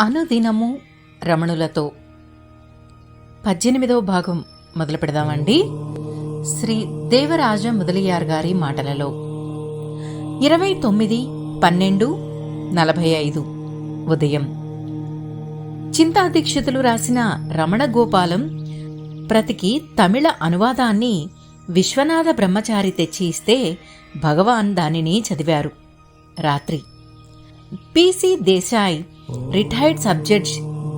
అనుదినము రమణులతో. పద్దెనిమిదవ భాగం మొదలు పెడదామండి. శ్రీ దేవరాజ ముదలియార్ గారి మాటలలో. ఇరవై తొమ్మిది పన్నెండు నలభై ఐదు. ఉదయం. చింతాదీక్షితులు రాసిన రమణ గోపాలం ప్రతికి తమిళ అనువాదాన్ని విశ్వనాథ బ్రహ్మచారి తెచ్చి ఇస్తే భగవాన్ దానిని చదివారు. రాత్రి. పిసి దేశాయ్ రిటైర్డ్ సబ్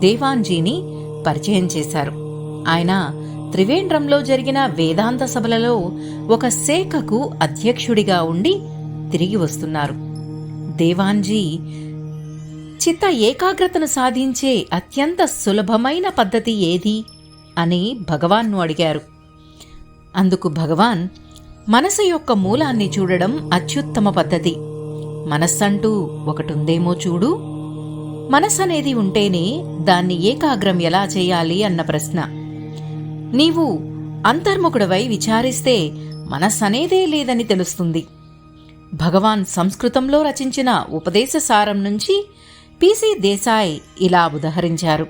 దేవాన్జీని పరిచయం చేశారు. ఆయన త్రివేంద్రంలో జరిగిన వేదాంత సభలలో ఒక శాఖకు అధ్యక్షుడిగా ఉండి తిరిగి వస్తున్నారు. దేవాన్జీ చిత్త ఏకాగ్రతను సాధించే అత్యంత సులభమైన పద్ధతి ఏది అని భగవాన్ను అడిగారు. అందుకు భగవాన్ మనసు యొక్క మూలాన్ని చూడడం అత్యుత్తమ పద్ధతి. మనస్సంటూ ఒకటుందేమో చూడు. మనస్సనేది ఉంటేనే దాన్ని ఏకాగ్రం ఎలా చేయాలి అన్న ప్రశ్న. నీవు అంతర్ముఖుడవై విచారిస్తే మనసనేదే లేదని తెలుస్తుంది. భగవాన్ సంస్కృతంలో రచించిన ఉపదేశ సారం నుంచి పిసి దేశాయ్ ఇలా ఉదహరించారు.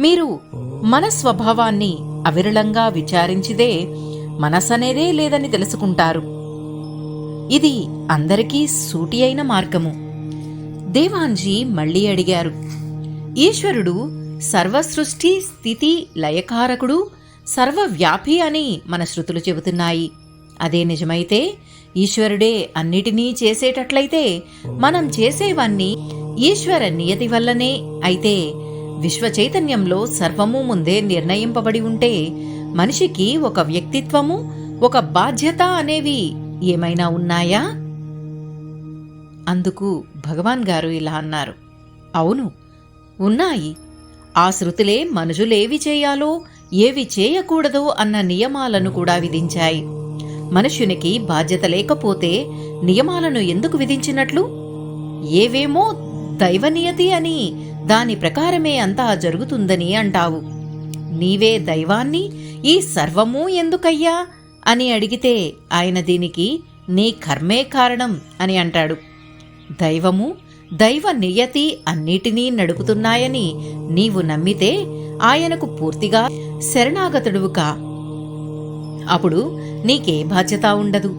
మీరు మన స్వభావాన్ని అవిరళంగా విచారించిదే మనసనేదే లేదని తెలుసుకుంటారు. ఇది అందరికీ సూటి అయిన మార్గము. దేవాంజీ మళ్ళీ అడిగారు. ఈశ్వరుడు సర్వసృష్టి స్థితి లయకారకుడు సర్వవ్యాపి అని మన శృతులు చెబుతున్నాయి. అదే నిజమైతే ఈశ్వరుడే అన్నిటినీ చేసేటట్లయితే మనం చేసేవన్నీ ఈశ్వర నియతి వల్లనే. అయితే విశ్వ చైతన్యంలో సర్వము ముందే నిర్ణయింపబడి ఉంటే మనిషికి ఒక వ్యక్తిత్వము ఒక బాధ్యత అనేవి ఏమైనా ఉన్నాయా? అందుకు భగవాన్ గారు ఇలా అన్నారు. అవును ఉన్నాయి. ఆ శృతులే మనుషులేవి చేయాలో ఏవి చేయకూడదో అన్న నియమాలను కూడా విధించాయి. మనుష్యునికి బాధ్యత లేకపోతే నియమాలను ఎందుకు విధించినట్లు? ఏవేమో దైవనియతి అని దాని ప్రకారమే అంతా జరుగుతుందని అంటావు. నీవే దైవాన్ని ఈ సర్వము ఎందుకయ్యా? అని అడిగితే ఆయన దీనికి నీ కర్మే కారణం అని అంటాడు. దైవము దైవ నియతి అన్నిటినీ నడుపుతున్నాయని నీవు నమ్మితే ఆయనకు పూర్తిగా శరణాగతుడువు కా అప్పుడు నీకే బాధ్యత ఉండదు.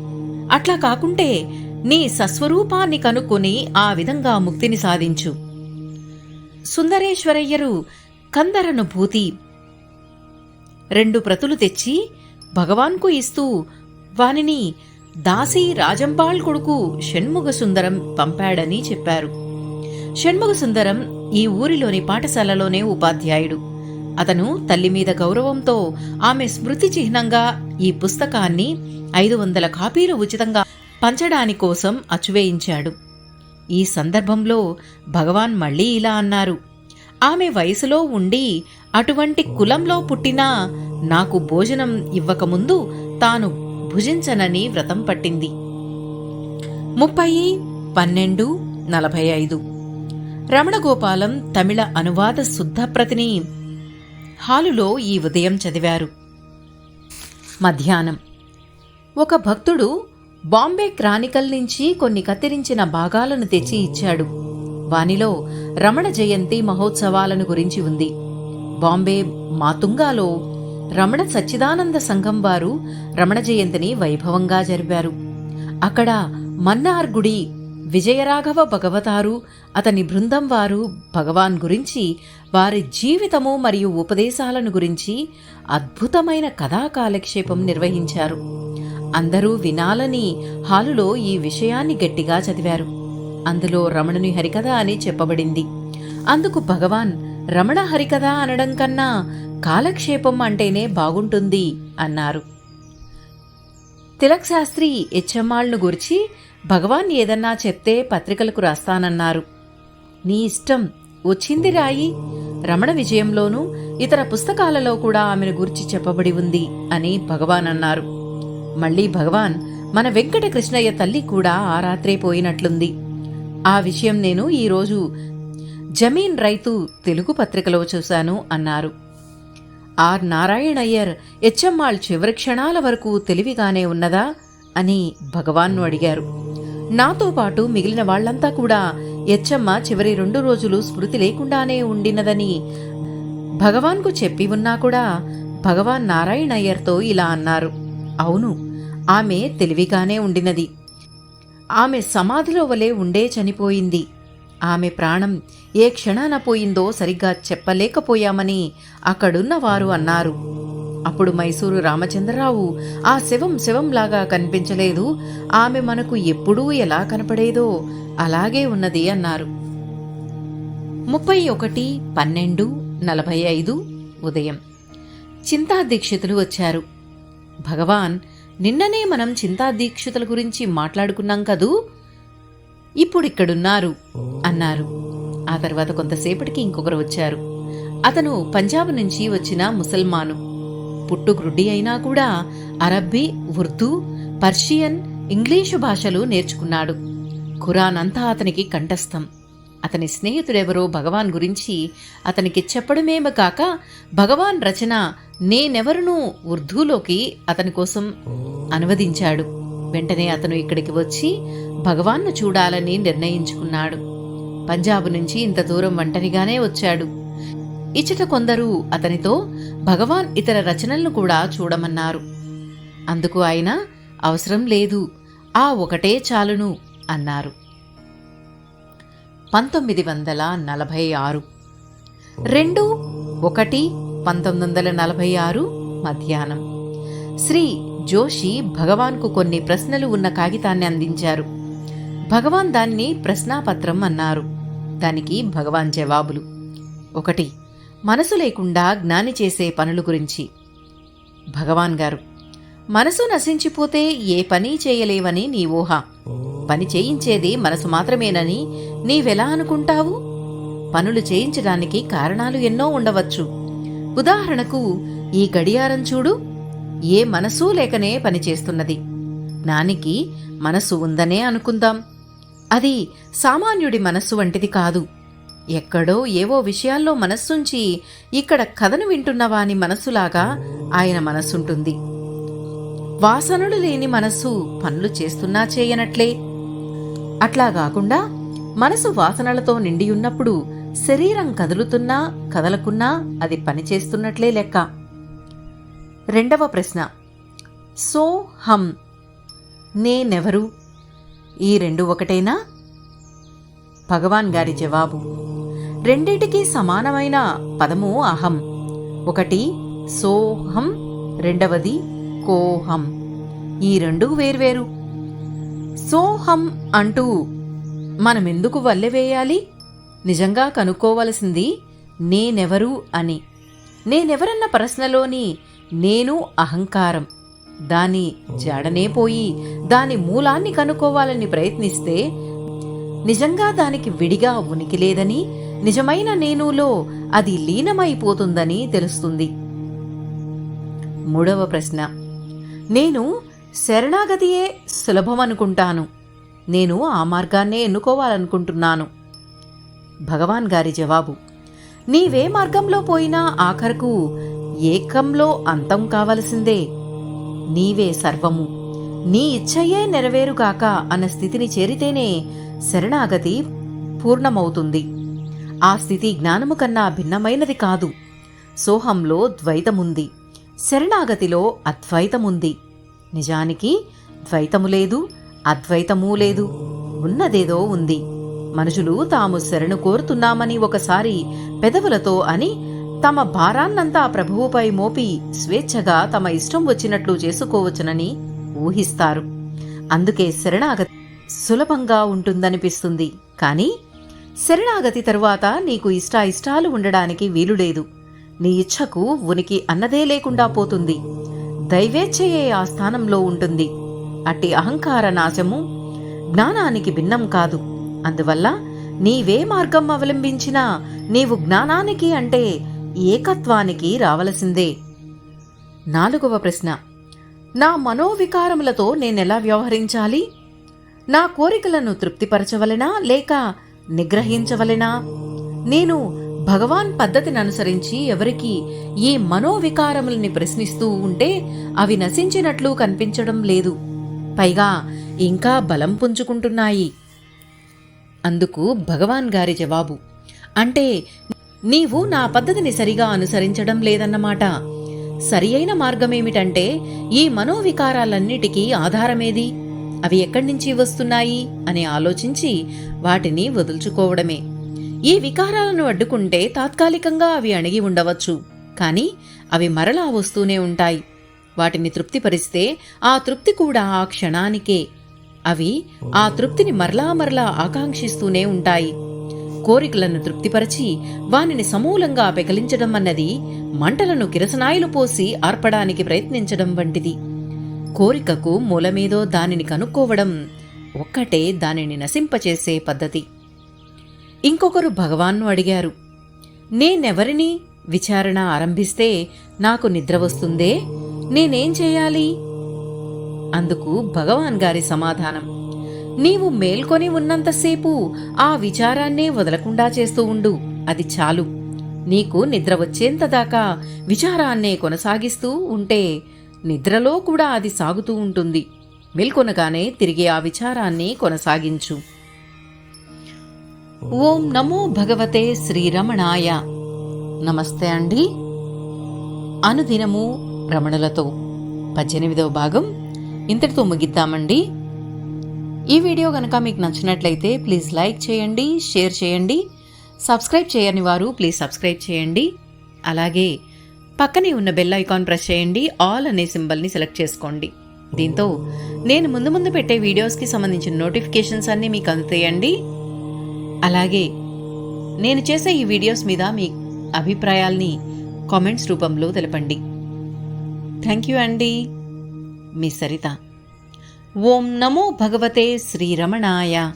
అట్లా కాకుంటే నీ సస్వరూపాన్ని కనుక్కొని ఆ విధంగా ముక్తిని సాధించు. సుందరేశ్వరయ్యరు కందరనుభూతి రెండు ప్రతులు తెచ్చి భగవాన్కు ఇస్తూ వానిని దాసి రాజంపాళ్ కొడుకు షణ్ముగ సుందరం పంపాడని చెప్పారు. షణ్ముగ సుందరం ఈ ఊరిలోని పాఠశాలలోనే ఉపాధ్యాయుడు. అతను తల్లి మీద గౌరవంతో ఆమె స్మృతి చిహ్నంగా ఈ పుస్తకాన్ని ఐదు వందల కాపీలు ఉచితంగా పంచడాని కోసం అచువేయించాడు ఈ సందర్భంలో భగవాన్ మళ్ళీ ఇలా అన్నారు. ఆమె వయసులో ఉండి అటువంటి కులంలో పుట్టినా నాకు భోజనం ఇవ్వకముందు తాను భుజించనని వ్రతం పట్టింది. ముప్పై పన్నెండు నలభై ఐదు. రమణగోపాలం తమిళ అనువాద శుద్ధప్రతిని హాలులో ఈ ఉదయం చదివారు. మధ్యాహ్నం. ఒక భక్తుడు బాంబే క్రానికల్ నుంచి కొన్ని కత్తిరించిన భాగాలను తెచ్చి ఇచ్చాడు. వానిలో రమణ జయంతి మహోత్సవాలను గురించి ఉంది. బాంబే మాతుంగాలో రమణ సచ్చిదానంద సంఘం వారు రమణ జయంతిని వైభవంగా జరిపారు. అక్కడ మన్నార్ గుడి విజయరాఘవ భగవతారు అతని బృందం వారు భగవాన్ గురించి వారి జీవితము మరియు ఉపదేశాలను గురించి అద్భుతమైన కథా కాలక్షేపం నిర్వహించారు. అందరూ వినాలని హాలులో ఈ విషయాన్ని గట్టిగా చదివారు. అందులో రమణుని హరికథ అని చెప్పబడింది. అందుకు భగవాన్ రమణ హరికథ అనడం కన్నా కాలక్షేపం అంటేనే బాగుంటుంది అన్నారు. తిలక్ శాస్త్రి హెచ్ఎమ్మాళ్ను గురించి భగవాన్ ఏదన్నా చెప్తే పత్రికలకు రాస్తానన్నారు. నీ ఇష్టం వచ్చింది రాయి రమణ విజయంలోనూ ఇతర పుస్తకాలలో కూడా ఆమెను గురించి చెప్పబడి ఉంది అని భగవాన్ అన్నారు. మళ్ళీ భగవాన్ మన వెంకట కృష్ణయ్య తల్లి కూడా ఆ రాత్రే పోయినట్లుంది. ఆ విషయం నేను ఈరోజు జమీన్ రైతు తెలుగు పత్రికలో చూశాను అన్నారు. ఆర్ నారాయణయ్యర్ హెచ్ఎమ్మాళ్ చివరి క్షణాల వరకు తెలివిగానే ఉన్నదా? అని భగవాన్ను అడిగారు. నాతో పాటు మిగిలిన వాళ్ళంతా కూడా ఎచ్చమ్మ చివరి రెండు రోజులు స్మృతి లేకుండానే ఉండినదని భగవాన్కు చెప్పి ఉన్నా కూడా భగవాన్ నారాయణ అయ్యర్తో ఇలా అన్నారు. అవును ఆమె తెలివిగానే ఉండినది. ఆమె సమాధిలో వలె ఉండే చనిపోయింది. ఆమె ప్రాణం ఏ క్షణాన పోయిందో సరిగ్గా చెప్పలేకపోయామని అక్కడున్న వారు అన్నారు. అప్పుడు మైసూరు రామచంద్రరావు ఆ శవం శవంలాగా కనిపించలేదు. ఆమె మనకు ఎప్పుడూ ఎలా కనపడేదో అలాగే ఉన్నది అన్నారు. ముప్పై ఒకటి పన్నెండు నలభై ఐదు ఉదయం. చింతాదీక్షితులు వచ్చారు. భగవాన్ నిన్ననే మనం చింతాదీక్షితుల గురించి మాట్లాడుకున్నాం కదూ? ఇప్పుడిక్కడున్నారు అన్నారు. ఆ తర్వాత కొంతసేపటికి ఇంకొకరు వచ్చారు. అతను పంజాబ్ నుంచి వచ్చిన ముసల్మాను. పుట్టుగ్రుడ్డి అయినా కూడా అరబ్బీ ఉర్దూ పర్షియన్ ఇంగ్లీషు భాషలు నేర్చుకున్నాడు. ఖురాన్ అంతా అతనికి కంఠస్థం. అతని స్నేహితుడెవరో భగవాన్ గురించి అతనికి చెప్పడమేమ కాక భగవాన్ రచన నేనెవరును ఉర్దూలోకి అతని కోసం అనువదించాడు. వెంటనే అతను ఇక్కడికి వచ్చి భగవాన్ను చూడాలని నిర్ణయించుకున్నాడు. పంజాబ్ నుంచి ఇంత దూరం ఒంటరిగానే వచ్చాడు. ఇచ్చట కొందరు అతనితో భగవాన్ ఇతర రచనలను కూడా చూడమన్నారు. అందుకు ఆయన అవసరం లేదు ఆ ఒకటే చాలును అన్నారు. పంతొమ్మిది వందల నలభై ఆరు. రెండు ఒకటి పంతొమ్మిది వందల నలభై ఆరు మధ్యాహ్నం. శ్రీ జోషి భగవాన్కు కొన్ని ప్రశ్నలు ఉన్న కాగితాన్ని అందించారు. భగవాన్ దాన్ని ప్రశ్నాపత్రం అన్నారు. దానికి భగవాన్ జవాబులు. ఒకటి మనసు లేకుండా జ్ఞాని చేసే పనుల గురించి. భగవాన్ గారు మనసు నశించిపోతే ఏ పని చేయలేవని నీ ఊహ. పని చేయించేది మనసు మాత్రమేనని నీవెలా అనుకుంటావు? పనులు చేయించడానికి కారణాలు ఎన్నో ఉండవచ్చు. ఉదాహరణకు ఈ గడియారం చూడు. ఏ మనసు లేకనే పనిచేస్తున్నది. జ్ఞానికి మనసు ఉందనే అనుకుందాం. అది సామాన్యుడి మనస్సు వంటిది కాదు. ఎక్కడో ఏవో విషయాల్లో మనస్సుంచి ఇక్కడ కథను వింటున్నవాని మనస్సులాగా ఆయన మనస్సుంటుంది. వాసనలు లేని మనస్సు పనులు చేస్తున్నా చేయనట్లే. అట్లా కాకుండా మనసు వాసనలతో నిండియున్నప్పుడు శరీరం కదులుతున్నా కదలకున్నా అది పనిచేస్తున్నట్లే లెక్క. రెండవ ప్రశ్న. సో హమ్ నేనెవరు? ఈ రెండు ఒకటేనా? భగవాన్ గారి జవాబు. రెండిటికి సమానమైన పదము అహం. ఒకటి సోహం రెండవది కోహం ఈ రెండు వేర్వేరు. సోహం అంటూ మనమెందుకు వల్లెవేయాలి నిజంగా కనుక్కోవలసింది నేనెవరు అని. నేనెవరన్న ప్రశ్నలోని నేను అహంకారం. దాని జాడనే పోయి దాని మూలాన్ని కనుక్కోవాలని ప్రయత్నిస్తే నిజంగా దానికి విడిగా ఉనికి లేదని నిజమైన నేనులో అది లీనమైపోతుందని తెలుస్తుంది. మూడవ ప్రశ్న. నేను శరణాగతియే సులభమనుకుంటాను. నేను ఆ మార్గాన్నే ఎన్నుకోవాలనుకుంటున్నాను. భగవాన్ గారి జవాబు. నీవే మార్గంలో పోయినా ఆఖరకు ఏకంలో అంతం కావలసిందే. నీవే సర్వము. నీ ఇచ్చయే నెరవేరుగాక అన్న స్థితిని చేరితేనే శరణాగతి పూర్ణమవుతుంది. ఆ స్థితి జ్ఞానము కన్నా భిన్నమైనది కాదు. సోహంలో ద్వైతముంది. శరణాగతిలో అద్వైతముంది. నిజానికి ద్వైతము లేదు అద్వైతమూ లేదు. ఉన్నదేదో ఉంది. మనుషులు తాము శరణు కోరుతున్నామని ఒకసారి పెదవులతో అని తమ భారాన్నంతా ప్రభువుపై మోపి స్వేచ్ఛగా తమ ఇష్టం వచ్చినట్లు చేసుకోవచ్చునని ఊహిస్తారు. అందుకే శరణాగతి సులభంగా ఉంటుందనిపిస్తుంది. కానీ శరణాగతి తరువాత నీకు ఇష్టాయిష్టాలు ఉండడానికి వీలులేదు. నీ ఇచ్ఛకు ఉనికి అన్నదే లేకుండా పోతుంది. దైవేచ్ఛయే ఆ స్థానంలో ఉంటుంది. అట్టి అహంకార నాశము జ్ఞానానికి భిన్నం కాదు. అందువల్ల నీవే మార్గం అవలంబించినా నీవు జ్ఞానానికి అంటే ఏకత్వానికి రావలసిందే. నాలుగవ ప్రశ్న. నా మనోవికారములతో నేనెలా వ్యవహరించాలి? నా కోరికలను తృప్తిపరచవలెనా? లేక నిగ్రహించవలెనా? నేను భగవాన్ పద్ధతిని అనుసరించి ఎవరికి ఈ మనోవికారములని ప్రశ్నిస్తూ ఉంటే అవి నశించినట్లు కనిపించడం లేదు. పైగా ఇంకా బలం పుంజుకుంటున్నాయి. అందుకు భగవాన్ గారి జవాబు. అంటే నీవు నా పద్ధతిని సరిగా అనుసరించడం లేదన్నమాట. సరి అయిన మార్గమేమిటంటే ఈ మనోవికారాలన్నిటికీ ఆధారమేది? అవి ఎక్కడి నుంచి వస్తున్నాయి? అని ఆలోచించి వాటిని వదుల్చుకోవడమే. ఈ వికారాలను అడ్డుకుంటే తాత్కాలికంగా అవి అణిగి ఉండవచ్చు. కానీ అవి మరలా వస్తూనే ఉంటాయి. వాటిని తృప్తిపరిస్తే ఆ తృప్తి కూడా ఆ క్షణానికే. అవి ఆ తృప్తిని మరలా మరలా ఆకాంక్షిస్తూనే ఉంటాయి. కోరికలను తృప్తిపరచి వానిని సమూలంగా పెకలించడం అన్నది మంటలను కిరసనాయిలు పోసి ఆర్పడానికి ప్రయత్నించడం వంటిది. కోరికకు మూలమేదో దానిని కనుక్కోవడం ఒక్కటే దానిని నశింపచేసే పద్ధతి. ఇంకొకరు భగవాన్ను అడిగారు నేనెవరిని? విచారణ ఆరంభిస్తే నాకు నిద్ర వస్తుందే? నేనేం చేయాలి? అందుకు భగవాన్ గారి సమాధానం నీవు మేల్కొని ఉన్నంతసేపు ఆ విచారాన్నే వదలకుండా చేస్తూ ఉండు. అది చాలు. నీకు నిద్ర వచ్చేంత దాకా విచారాన్నే కొనసాగిస్తూ ఉంటే నిద్రలో కూడా అది సాగుతూ ఉంటుంది. మేల్కొనగానే తిరిగి ఆ విచారాన్ని కొనసాగించు. ఓం నమో భగవతే శ్రీరమణాయ. నమస్తే అండి. అనుదినము రమణులతో. పద్దెనిమిదవ భాగం. ఇంతటితో ముగిద్దామండి. ఈ వీడియో కనుక మీకు నచ్చినట్లయితే ప్లీజ్ లైక్ చేయండి షేర్ చేయండి. సబ్స్క్రైబ్ చేయని వారు ప్లీజ్ సబ్స్క్రైబ్ చేయండి. అలాగే పక్కనే ఉన్న బెల్ ఐకాన్ ప్రెస్ చేయండి ఆల్ అనే సింబల్ని సెలెక్ట్ చేసుకోండి. దీంతో నేను ముందు ముందు పెట్టే వీడియోస్కి సంబంధించిన నోటిఫికేషన్స్ అన్నీ మీకు అందుతాయండి. అలాగే నేను చేసే ఈ వీడియోస్ మీద మీ అభిప్రాయాల్ని కామెంట్స్ రూపంలో తెలపండి. థ్యాంక్ యూ అండి. మీ సరిత. ఓం నమో భగవతే శ్రీరమణాయ.